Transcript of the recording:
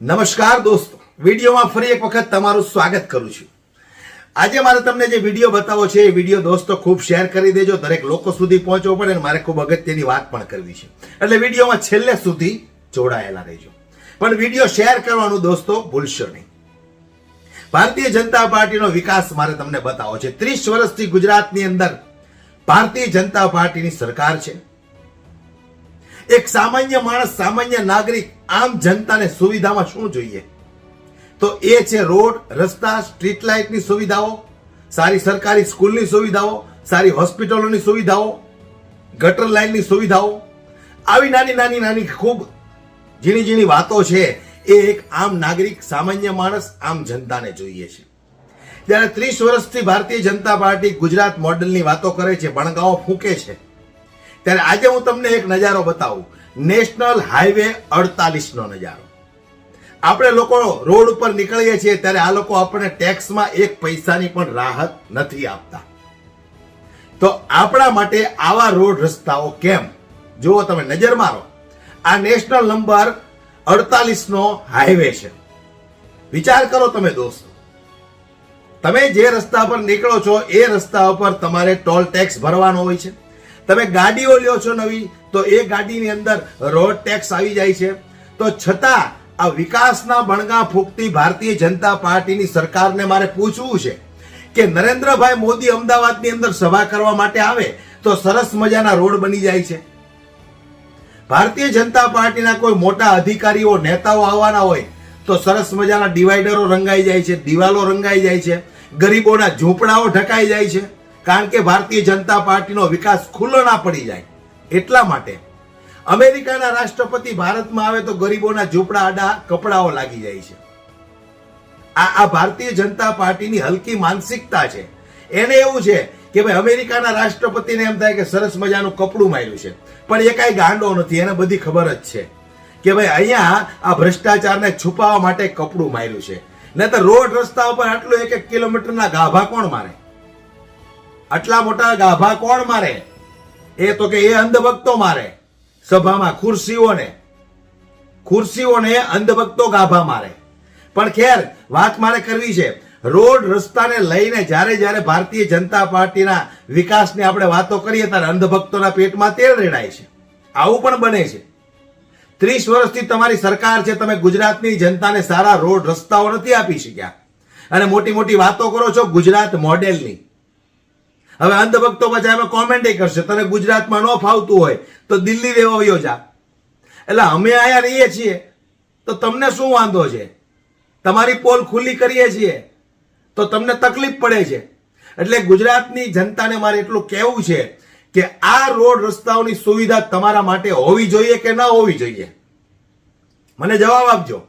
નમસ્કાર દોસ્તો. વિડીયોમાં ફરી એક વખત તમારું સ્વાગત કરું છું. આજે મારે તમને જે વીડિયો બતાવો છે, એ વીડિયો દોસ્તો ખૂબ શેર કરી દેજો, દરેક લોકો સુધી પહોંચવો પડે અને મારે ખૂબ અગત્યની વાત પણ કરવી છે. એટલે વિડીયોમાં છેલ્લે સુધી જોડાયેલા રહેજો. પણ વીડિયો શેર કરવાનું દોસ્તો ભૂલશો નહીં. ભારતીય જનતા પાર્ટીનો વિકાસ મારે તમને બતાવો છે. ત્રીસ વર્ષથી ગુજરાતની અંદર ભારતીય જનતા પાર્ટીની સરકાર છે. એક સામાન્ય માણસ, સામાન્ય નાગરિક આમ જનતાને સુવિધામાં શું જોઈએ? તો એ છે રોડ, રસ્તા સ્ટ્રીટ લાઇટની સુવિધાઓ, સારી સરકારી સ્કૂલની સુવિધાઓ, સારી હોસ્પિટલોની સુવિધાઓ, ગટર લાઇનની સુવિધાઓ. આવી નાની નાની નાની ખૂબ ઝીણી ઝીણી વાતો છે. એ એક આમ નાગરિક, સામાન્ય માણસ આમ જનતાને જોઈએ છે. જ્યારે ત્રીસ વર્ષથી ભારતીય જનતા પાર્ટી ગુજરાત મોડલની વાતો કરે છે બણગાઓ ફૂંકે છે. ત્યારે આજે હું તમને એક નજારો બતાવું. નેશનલ હાઈવે અડતાલીસનો નજારો. આપણે લોકો રોડ ઉપર નીકળીએ છીએ ત્યારે આ લોકો આપણને ટેક્સમાં એક પૈસાની પણ રાહત નથી આપતા. તો આપણા માટે આવા રોડ રસ્તાઓ કેમ? જુઓ તમે નજર મારો. આ નેશનલ નંબર અડતાલીસનો હાઈવે છે. વિચાર કરો તમે દોસ્તો. તમે જે રસ્તા પર નીકળો છો એ રસ્તા ઉપર તમારે ટોલ ટેક્સ ભરવાનો હોય છે. તમે ગાડીઓ લ્યો છો નવી, તો એ ગાડીની અંદર રોડ ટેક્સ આવી જાય છે. તો છતાં આ વિકાસના બણગા ફૂંકતી ભારતીય જનતા પાર્ટીની સરકારને મારે પૂછવું છે કે નરેન્દ્રભાઈ મોદી અમદાવાદની અંદર સભા કરવા માટે આવે તો સરસ મજાના રોડ બની જાય છે. ભારતીય જનતા પાર્ટીના કોઈ મોટા અધિકારીઓ, નેતાઓ આવવાના હોય તો સરસ મજાના ડિવાઈડરો રંગાઈ જાય છે, દિવાલો રંગાઈ જાય છે, ગરીબોના ઝૂંપડાઓ ઢકાઈ જાય છે. કારણ કે ભારતીય જનતા પાર્ટીનો વિકાસ ખુલ્લો ના પડી જાય. એટલા માટે અમેરિકાના રાષ્ટ્રપતિ ભારતમાં આવે તો ગરીબોના ઝૂંપડા આડા કપડાઓ લાગી જાય છે. આ આ ભારતીય જનતા પાર્ટીની હલકી માનસિકતા છે. એને એવું છે કે ભાઈ અમેરિકાના રાષ્ટ્રપતિને એમ થાય કે સરસ મજાનું કપડું માર્યું છે. પણ એ કાંઈ ગાંડો નથી, એને બધી ખબર જ છે. કે ભાઈ અહીંયા આ ભ્રષ્ટાચારને છુપાવવા માટે કપડું માર્યું છે. નહીં તો રોડ રસ્તા ઉપર આટલું એક એક કિલોમીટરના ગાભા કોણ મારે? આટલા મોટા ગાભા કોણ મારે? એ તો કે એ અંધભક્તો મારે. સભામાં ખુરશીઓને ખુરશીઓને અંધભક્તો ગાભા મારે. પણ ખેર, વાત મારે કરવી છે. રોડ રસ્તાને લઈને જ્યારે જ્યારે ભારતીય જનતા પાર્ટીના વિકાસની આપણે વાતો કરીએ ત્યારે અંધભક્તોના પેટમાં તેલ રેડાય છે. આવું પણ બને છે. ત્રીસ વર્ષથી તમારી સરકાર છે, તમે ગુજરાતની જનતાને સારા રોડ રસ્તાઓ નથી આપી શક્યા. અને મોટી મોટી વાતો કરો છો ગુજરાત મોડેલની. હવે અંધભક્તો પછી અમે કોમેન્ટ કરશે. તને ગુજરાતમાં ન ફાવતું હોય, તો દિલ્હી રહેવા વયો જા. એટલે અમે અહીંયા રહીએ છીએ, તો તમને શું વાંધો છે? તમારી પોલ ખુલ્લી કરીએ છીએ, તો તમને તકલીફ પડે છે. એટલે ગુજરાતની જનતાને મારે એટલું કહેવું છે કે આ રોડ રસ્તાઓની સુવિધા તમારા માટે હોવી જોઈએ કે ન હોવી જોઈએ? મને જવાબ આપજો.